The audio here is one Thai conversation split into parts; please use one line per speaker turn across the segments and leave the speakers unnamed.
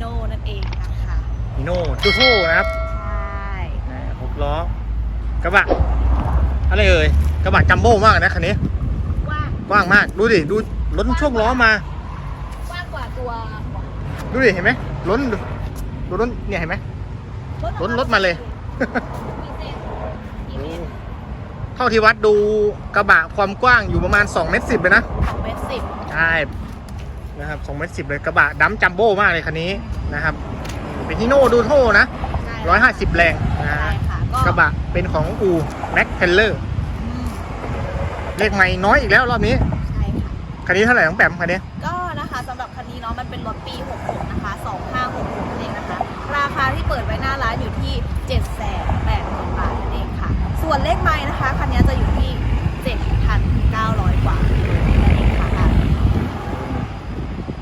โน่นั่นเองนะคะ
มิโน่ทู่ๆนะครับ
ใช่
นะหกล้อกระบะอะไรเอ่ยกระบะจัมโบ้มากนะคันนี้
กว้าง
กว้างมากดูดิดูล้นช่วงล้อมา
กว้างกว่าตัว
ดูดิเห็นไหมล้นดูดูล้นเนี่ยเห็นไหมล้นรถมาเลย
กี่เซนกี่เมตร
เท่าที่วัดดูกระบะความกว้างอยู่ประมาณ2เมตรสิบเลยนะ
สองเมตรสิบ
ใช่ นะครับ2เมตรสิบเลยกระบะดัมจัมโบ้มากเลยคันนี้นะครับ เป็นฮิโน่ดูโทนะ
ใช่
ร้อยห้าสิบแรงนะ
ใช่
ฮะ
ค่ะก็
กระบะเป็นของอูแม็กเทเลอร์
อืม
เลขไม่น้อยอีกแล้วรอบนี้
ใช่ค่ะ
คันนี้เท่าไหร่ของแปมคันนี้
ก็นะคะสำหรับคันนี้เนาะมันเป็นรถปี 66 นะคะ 2566นั่นเองนะคะ ราคาที่เปิดไว้หน้าร้านอยู่ที่ 780,000บาทนั่นเองค่ะ ส่วนเลขไม้นะคะคันนี้จะอยู่ที่ 7,900 กว่านั่น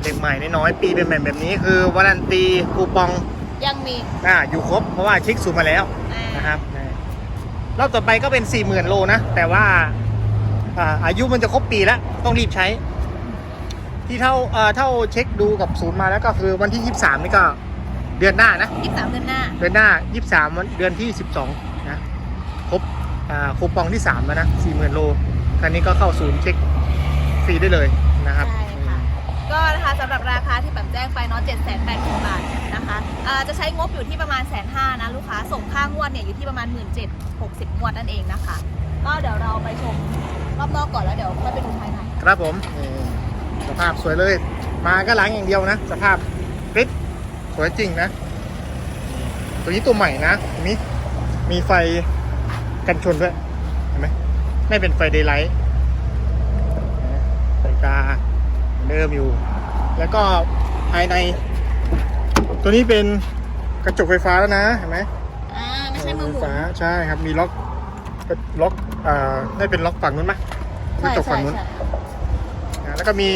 เองค่ะ
เลขใหม่น้อยๆปีเป็นแบบแบบนี้ คือวารันตีคูปอง
ยังมี
อ่าอยู่ครบเพราะว่าเช็คสูตรมาแล้ว
อ่า
นะครับรอบต่อไปก็เป็น 40,000 โลนะ แต่ว่าอ่าอายุมันจะครบปีแล้ว ต้องรีบใช้ ที่เท่าเอ่อเท่าเช็คดูกับศูนย์มาแล้วก็คือวันที่ 23 นี่ก็เดือนหน้านะ
23เดือนหน้า
เดือนหน้า 23วันเดือนที่ 12 นะ ครบอ่าคูปองที่ 3 แล้วนะ 40,000 โลคันนี้ก็เข้าศูนย์เช็คฟรีได้เลยนะครับ
ใช่ค่ะ ก็นะคะสำหรับราคาที่แบบแจ้งไปเนาะ780,000บาทนะคะเอ่อจะใช้งบอยู่ที่ประมาณแสนห้านะลูกค้าส่งค่างวดเนี่ยอยู่ที่ประมาณ 1 7 0 0 60งวดนั่นเองนะคะ ก็เดี๋ยวเราไปชมรอบนอกก่อนแล้วเดี๋ยวค่อยไปดูภายใน
ครับผมนี่สภาพสวยเลย มาก็ล้างอย่างเดียวนะ สภาพกริบสวยจริงนะ ตัวนี้ตัวใหม่นะมีมีไฟกันชนด้วยเห็นไหมไม่เป็นไฟเดย์ไลท์ไฟกา เหมือนเดิมอยู่ แล้วก็ภายใน ตัวนี้เป็นกระจกไฟฟ้าแล้วนะเห็นไหม
อ่าไม่ใช่มือหมุน
ฟ้าใช่ครับมีล็อกล็อกอ่าได้เป็นล็อกฝั่งนู้นไหมกระ
ใช่
จก
ใช่
ฝั่งนู้น
ใช่
อ่าแล้วก็มี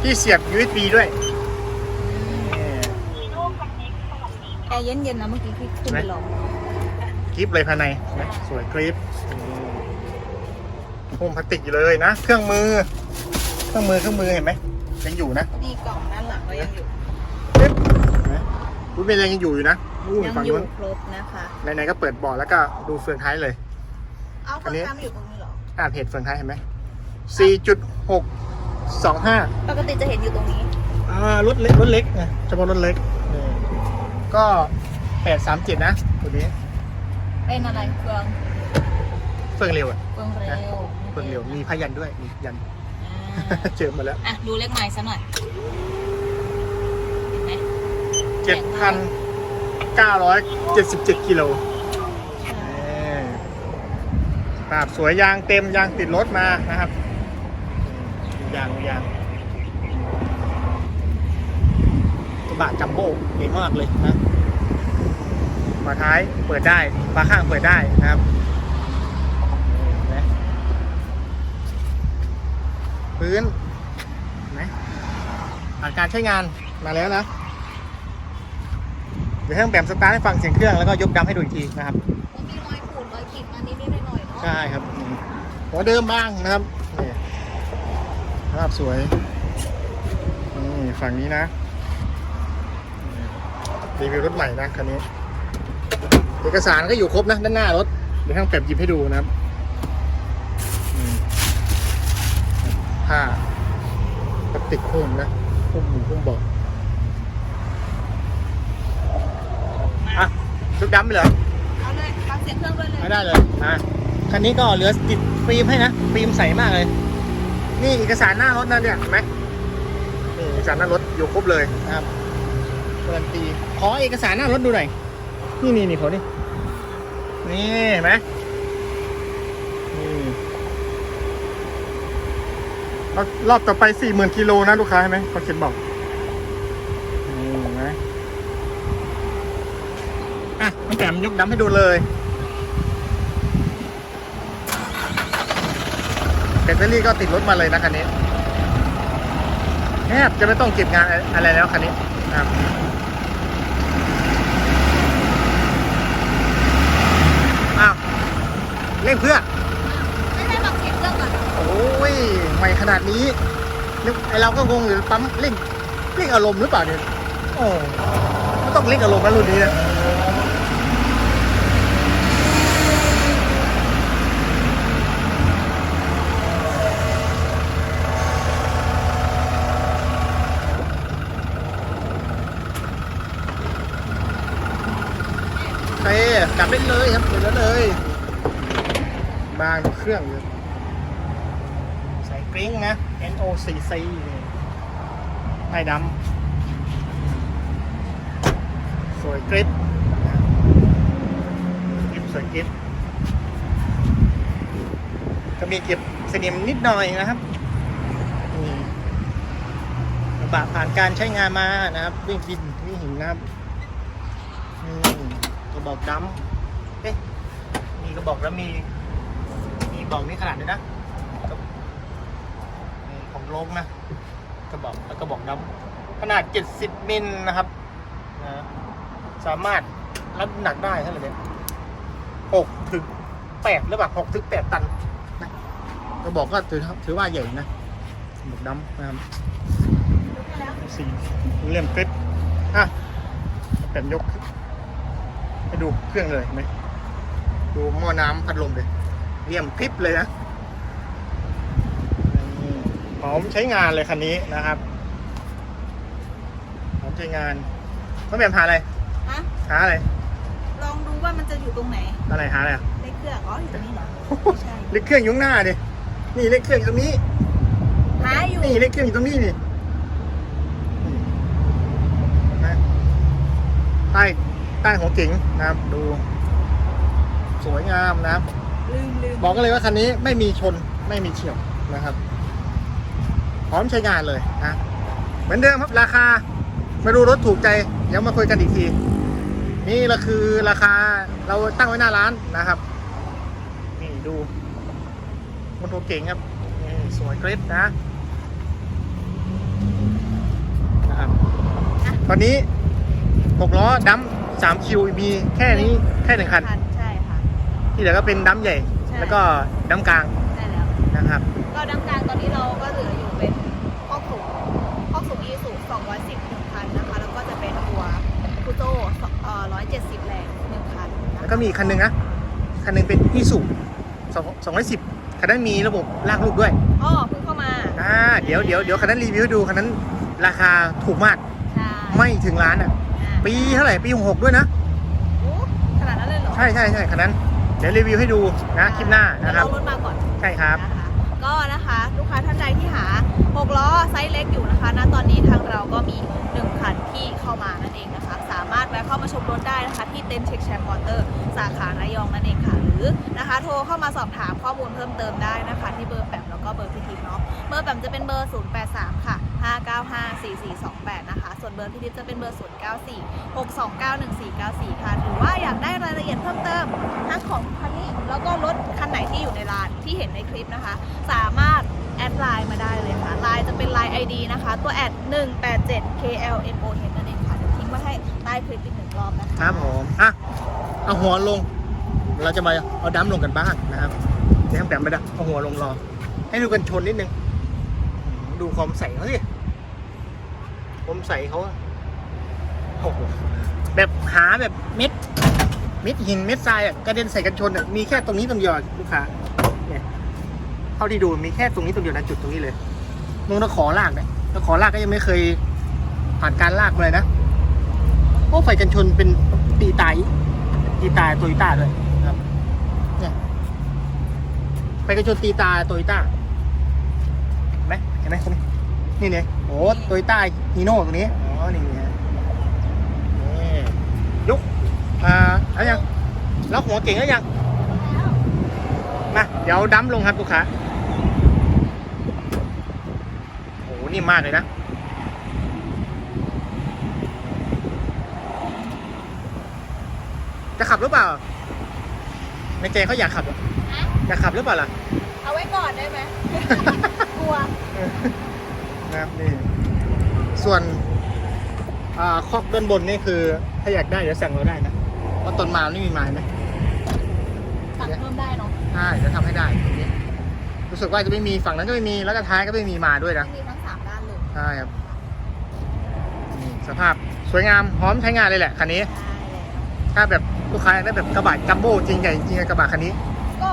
ที่เสียบ USB ด้วยนี่
แอร์เย็นๆนะเมื่อกี้พี่ขึ้นไปลอง
คลิปเลยภายในนะสวยคลิปโฮมพลาสติกอยู่เลยนะ เครื่องมือ เครื่องมือเครื่องมือเห็นไหม ยังอยู่นะ
นี่กล่องด้านหลังก็ยังอยู่
ปึ๊บเห็นไหมรูปเป็นยังอยู่อยู่นะนู่น
ยัง
ฝั่ง
อยู่
นู้น
ครบนะคะ
ไหนๆก็เปิดเบาะแล้วก็ดูเฟืองท้ายเลย
เอา
อั
เฟิ
น
ร์
นี้
นทามอยู่ตรงนี้เหรอ
อ่าเพจเฟืองท้ายเห็นไหม4.625
ปกติจะเห็นอยู่ตรงนี้
อ่ารถเล็กรถเล็กไงเฉพาะรถเล็กนี่ก็แปดสามเจ็ดนะตัวนี้
เป็นอะไรเฟือง
เฟื่องเร็วอะ
เฟืองเร็ว
เฟื่องเร็วมีพยันด้วยมียัน
อ่า
เจอมาแล้ว
อะดูเลขไม้ซะหน่อยเห็นไหม
เจ็ดพันเก้าร้อยเจ็ดสิบเจ็ดกิโลภาพสวยยางเต็มยางติดรถมานะครับดูยางดูยางกระบะจัมโบ้ใหญ่มากเลยนะฝาท้ายเปิดได้ฝาข้างเปิดได้นะครับ พื้นเห็นไหมผ่านการใช้งานมาแล้วนะเดี๋ยวให้น้องแบมสตาร์ทให้ฟังเสียงเครื่องแล้วก็ยกดำให้ดูอีกทีนะครับ
มันมีรอยขูดรอยขีดมานิดๆหน่อยๆเนาะ
ใช่ครับอืมหัวเดิมบ้างนะครับนี่ภาพสวยนี่ฝั่งนี้นะรีวิวรถใหม่นะคันนี้ เอกสารก็อยู่ครบนะด้านหน้ารถเดี๋ยวให้น้องแปมหยิบให้ดูนะครับอืม ผ้าพลาสติกหุ้มนะหุ้มหมูหุ้มเบอกอะชุดดำไปเหรอ
เอาเลยฟังเสียงเครื่องด้วยเลย
ไม่ได้เลยอะคันนี้ก็เหลือติดฟิล์มให้นะฟิล์มใสมากเลย นี่เอกสารหน้ารถนะเนี่ยเห็นไหมนี่เอกสารหน้ารถอยู่ครบเลยนะครับการันตีขอเอกสารหน้ารถดูหน่อยนี่นี่นี่ขอนี่นี่เห็นไหมนี่ รอบต่อไปสี่หมื่นกิโลนะลูกค้าเห็นไหมเขาเขียนบอกนี่นไหมอะน้องแต้มยกดำให้ดูเลยแบตเตอรี่ก็ติดรถมาเลยนะคันนี้แทบจะไม่ต้องเก็บงานอะไรแล้วคันนี้ครับอ้าวเร่งเพื่อ
ไม่ใช่ฟังเสียงเครื่องก่อน
ขนาดนี้นึกไอเราก็งงอยู่ปั๊มเร่งเร่งอารมณ์หรือเปล่าเนี่ยโอ้ไม่ต้องเร่งอารมณ์นะรุ่นนี้นะโอเคกลับเล่นเลยครับเดี๋ยวนั้นเลย บางเครื่องอยู่ใส่ กริ้งนะ NOCC ไอ้ดำสวยกริปกริปสวยกริปก็มีเก็บสนิมนิดหน่อยนะครับนี่กระบะผ่านการใช้งานมานะครับ วิ่งดินวิ่งหินนะครับนี่กระบอกดำเอ๊ะมีกระบอกแล้วมี มีบอกนี้ขนาดนี้นะกระ ลงนะกระบอกแล้วกระบอกดำขนาด 70มิลนะครับนะสามารถรับน้ำหนักได้เท่าไหร่เนี่ย6ถึง8หรือเปล่า6ถึง8ตันนะกระบอกก็ถือถือว่าใหญ่นะกระบอกดำนะครับสีเลี่ยมคลิปอะเป็นยกให้ดูเครื่องเลยเห็นไหมดูหม้อน้ำพัดลมเลยเยี่ยมคลิปเลยนะนี่ หอมใช้งานเลยคันนี้นะครับหอมใช้งานต้องแบบหาอะไร
ฮะ
หาอะไร
ลองดูว่ามันจะอยู่ตรงไหน
อะไรหาอะไรอะ
เลขเครื่องอ๋ออยู่ตรงนี้เหรอไม่ใช่
เลขเครื่องอยุ่ข้างหน้าดินี่เลขเครื่องอยู่ตรงนี้
หาอยู่
นี่เลขเครื่องอยู่ตรงนี้นี่นี่นะใต้ใต้หัวเก๋งนะครับ ดู สวยงามนะครับ
ลืมลืม
บอกกันเลยว่าคันนี้ไม่มีชนไม่มีเฉียวนะครับ พร้อมใช้งานเลยนะเหมือนเดิมครับราคาไม่รู้รถถูกใจเดี๋ยวมาคุยกันอีกที นี่ละคือราคาเราตั้งไว้หน้าร้านนะครับ นี่ดูมอเตอร์เก่งครับนี่สวยเกรดนะนะครับตอนนี้หกล้อดัมสามคิวมีแค่นี้แค่หนึ่งคัน
ใช่ค่ะ
ที่เหลือก็เป็นดัมใหญ่
ใช่
แล้วก็ดัมกลาง
ได้แล้ว
นะครับ
ก็ดังกลางตอนนี้เราก็เหลืออยู่เป็นข้อ สูงข้อสูงอีสูง210หนึ่งคันนะคะ แล้วก็จะเป็นตัวคูโต้เอ่อ170 แรงหนึ่งคันนะคะ
แล้วก็มีอีกคันหนึ่งนะ คันหนึ่งเป็นอีสุสองสองร้อยสิบคันนั้นมีระบบลากลูกด้วย
อ๋อเพิ่งเข้ามา
อ่า เดี๋ยวเดี๋ยวเดี๋ยวคันนั้นรีวิวให้ดูคันนั้นราคาถูกมาก
ใช่
ไม่ถึงล้านอะ
อ่า
ปีเท่าไหร่ ปีหกด้วยนะ
โอ้ขนาดนั้นเลยเหรอ
ใช่ใช่ใช่คันนั้น เดี๋ยวรีวิวให้ดูนะคลิปหน้า
เดี๋ยว
นะครับ
เรารถมาก่อน
ใช่ครับ
นะคะก็ นะคะ ท่านใดที่หา 6 ล้อไซส์เล็กอยู่นะคะณตอนนี้ทางเราก็มี 1 คันที่เข้ามานั่นเองนะคะ สามารถแวะเข้ามาชมรถได้นะคะ ที่เต็นท์เช็คแชมป์มอเตอร์ สาขาระยองนั่นเองค่ะ หรือนะคะ โทรเข้ามาสอบถามข้อมูลเพิ่มเติมได้นะคะ ที่เบอร์แปมแล้วก็เบอร์พิทิพย์เนาะเบอร์แปมจะเป็นเบอร์ 083 ค่ะ 5954428 นะคะ ส่วนเบอร์พิทิพย์จะเป็นเบอร์ 094 6291494 ค่ะ หรือว่าอยากได้รายละเอียดเพิ่มเติมทั้งของคันนี้แล้วก็รถคันไหนที่อยู่ในร้านที่เห็นในคลิปนะคะ สามารถ ดไลน์มาได้เลยค่ะไลน์จะเป็นไลน์ ID นะคะ ตัวแอด187 KLMOH นั่นเองค่ะเดี๋ยวทิ้งไว้ให้ใต้คลิปอีกหนึ่งรอบนะคะ
ครับผมอะเอาหัวลง เราจะมาเอาดัมลงกันบ้างนะครับเดี๋ยวแปมไปดัเอาหัวลงรอ ให้ดูกันชนนิดนึง ดูความใสเขาสิความใสเขาโอ้โหแบบหาแบบเม็ดเม็ดหินเม็ดทรายอะกระเด็นใส่กันชนอะมีแค่ตรงนี้ตรงเดียวอะลูกค้า ท่าที่ดูมีแค่ตรงนี้ตรงเดียวนะจุดตรงนี้เลยนู่นตะขอลากเนี่ยตะขอลากก็ยังไม่เคยผ่านการลากมาเลยนะโอ้ไฟกันชนเป็นตีตายตีตายโตโยต้าด้วยนะครับเนี่ยไฟกันชนตีตาโตโยต้าเห็นไหมเห็นไหมตรงนี้นี่เนี่ยโอ้โตโยต้าฮีโน่ตรงนี้อ๋อนี่ฮะนี่ยุกอ่าแล้วยังแล้วหัวเก่งแล้วยังมาเดี๋ยวดั้มลงครับลูกค้าโอ้ นี่มมากเลยนะ จะขับหรือเปล่าในใจเขาอยากขับเหรออยากขับหรือเปล่าล่ะ
เอาไว้ก่อนได้ไหม กลัว
นะครับนี่ ส่วนอ่าคอกด้านบนนี่คือ ถ้าอยากได้เดี๋ยวสั่งเราได้นะเพราะตอนมาไม่มีไม้ไหม
สั่งเพิ่มได้เนาะ
ใช่เดี๋ยวทำให้ได้ตรงนี้รู้สึกว่าจะไม่มีฝั่งนั้นก็ไม่มี แล้วก็ท้ายก็ไม่มีมาด้วยนะ
มี
ใช่ครับนี่สภาพสวยงามพร้อมใช้งานเลยแหละคันนี้
ใช่แล้ว
ถ้าแบบลูกค้าอยากได้แบบกระบะจัมโบ้จริงใหญ่จริงๆกระบะคันนี้
ก็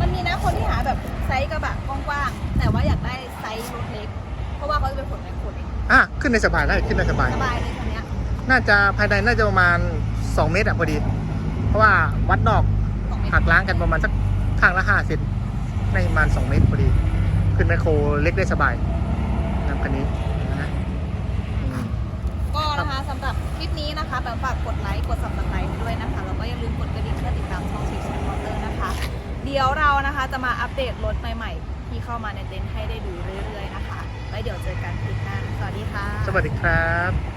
มันมีนะคนที่หาแบบไซส์กระบะกว้างๆแต่ว่าอยากได้ไซส์รถเล็ก เพราะว่าเขาจะเป็นขนแมคโครเอง
อะขึ้นในสบายได้ขึ้นในสบาย
สบายเลยคันเนี้ย
น่าจะภายในน่าจะประมาณ 2 เมตรอะพอดี เพราะว่าวัดนอก
สองเมตร
หักล้างกันประมาณสักข้างละ5เซนในประมาณ 2 เมตรพอดี ขึ้นแมคโครเล็กได้สบายนะ ครับคันนี้นะอืม
ก็นะคะสำหรับคลิปนี้นะคะแบบฝากกดไลค์กดซับสไครต์ด้วยนะคะแล้วก็อย่าลืมกดกระดิ่งเพื่อติดตามช่องชิปแชร์มอเตอร์นะคะ เดี๋ยวเรานะคะจะมาอัปเดตรถใหม่ๆ ที่เข้ามาในเต็นท์ให้ได้ดูเรื่อยๆนะคะไว้เดี๋ยวเจอกันคลิปหน้าสวัสดีค่ะ
สวัสดีครับ